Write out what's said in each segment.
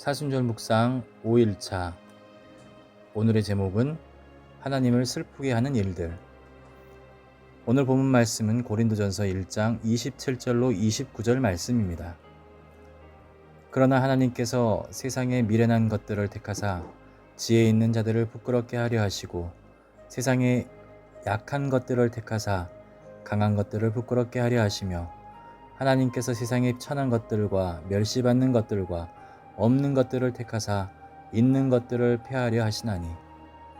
사순절 묵상 5일차 오늘의 제목은 하나님을 슬프게 하는 일들 오늘 본문 말씀은 고린도전서 1장 27절로 29절 말씀입니다. 그러나 하나님께서 세상의 미련한 것들을 택하사 지혜 있는 자들을 부끄럽게 하려 하시고 세상의 약한 것들을 택하사 강한 것들을 부끄럽게 하려 하시며 하나님께서 세상의 천한 것들과 멸시받는 것들과 없는 것들을 택하사 있는 것들을 폐하려 하시나니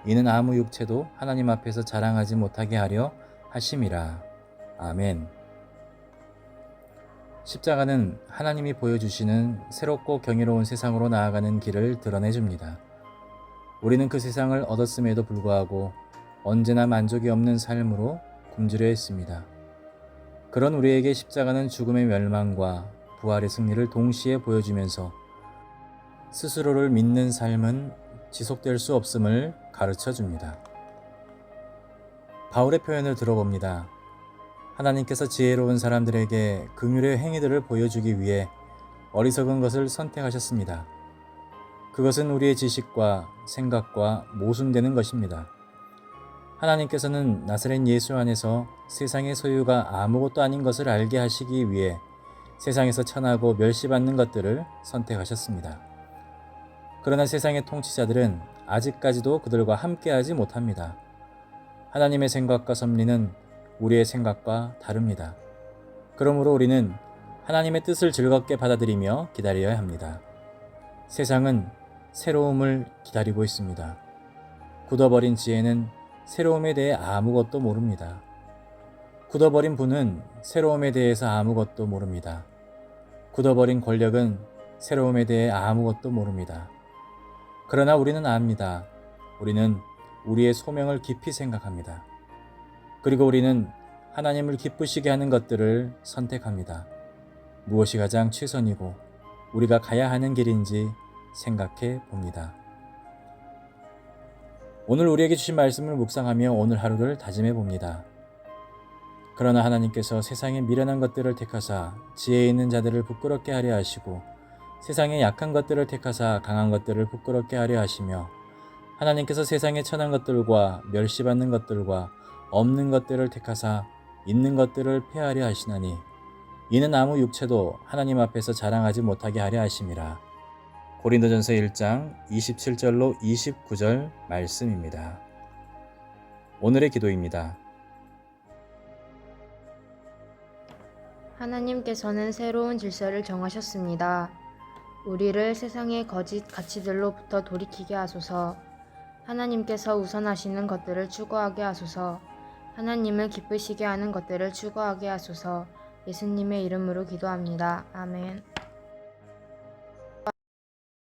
이는 아무 육체도 하나님 앞에서 자랑하지 못하게 하려 하심이라. 아멘. 십자가는 하나님이 보여주시는 새롭고 경이로운 세상으로 나아가는 길을 드러내 줍니다. 우리는 그 세상을 얻었음에도 불구하고 언제나 만족이 없는 삶으로 굶주려 했습니다. 그런 우리에게 십자가는 죽음의 멸망과 부활의 승리를 동시에 보여주면서 스스로를 믿는 삶은 지속될 수 없음을 가르쳐 줍니다. 바울의 표현을 들어봅니다. 하나님께서 지혜로운 사람들에게 긍휼의 행위들을 보여주기 위해 어리석은 것을 선택하셨습니다. 그것은 우리의 지식과 생각과 모순되는 것입니다. 하나님께서는 나사렛 예수 안에서 세상의 소유가 아무것도 아닌 것을 알게 하시기 위해 세상에서 천하고 멸시받는 것들을 선택하셨습니다. 그러나 세상의 통치자들은 아직까지도 그들과 함께하지 못합니다. 하나님의 생각과 섭리는 우리의 생각과 다릅니다. 그러므로 우리는 하나님의 뜻을 즐겁게 받아들이며 기다려야 합니다. 세상은 새로움을 기다리고 있습니다. 굳어버린 지혜는 새로움에 대해 아무것도 모릅니다. 굳어버린 분은 새로움에 대해서 아무것도 모릅니다. 굳어버린 권력은 새로움에 대해 아무것도 모릅니다. 그러나 우리는 압니다. 우리는 우리의 소명을 깊이 생각합니다. 그리고 우리는 하나님을 기쁘시게 하는 것들을 선택합니다. 무엇이 가장 최선이고 우리가 가야 하는 길인지 생각해 봅니다. 오늘 우리에게 주신 말씀을 묵상하며 오늘 하루를 다짐해 봅니다. 그러나 하나님께서 세상의 미련한 것들을 택하사 지혜 있는 자들을 부끄럽게 하려 하시고 세상의 약한 것들을 택하사 강한 것들을 부끄럽게 하려 하시며 하나님께서 세상의 천한 것들과 멸시받는 것들과 없는 것들을 택하사 있는 것들을 폐하려 하시나니 이는 아무 육체도 하나님 앞에서 자랑하지 못하게 하려 하심이라. 고린도전서 1장 27절로 29절 말씀입니다. 오늘의 기도입니다. 하나님께서는 새로운 질서를 정하셨습니다. 우리를 세상의 거짓 가치들로부터 돌이키게 하소서. 하나님께서 우선하시는 것들을 추구하게 하소서. 하나님을 기쁘시게 하는 것들을 추구하게 하소서. 예수님의 이름으로 기도합니다. 아멘.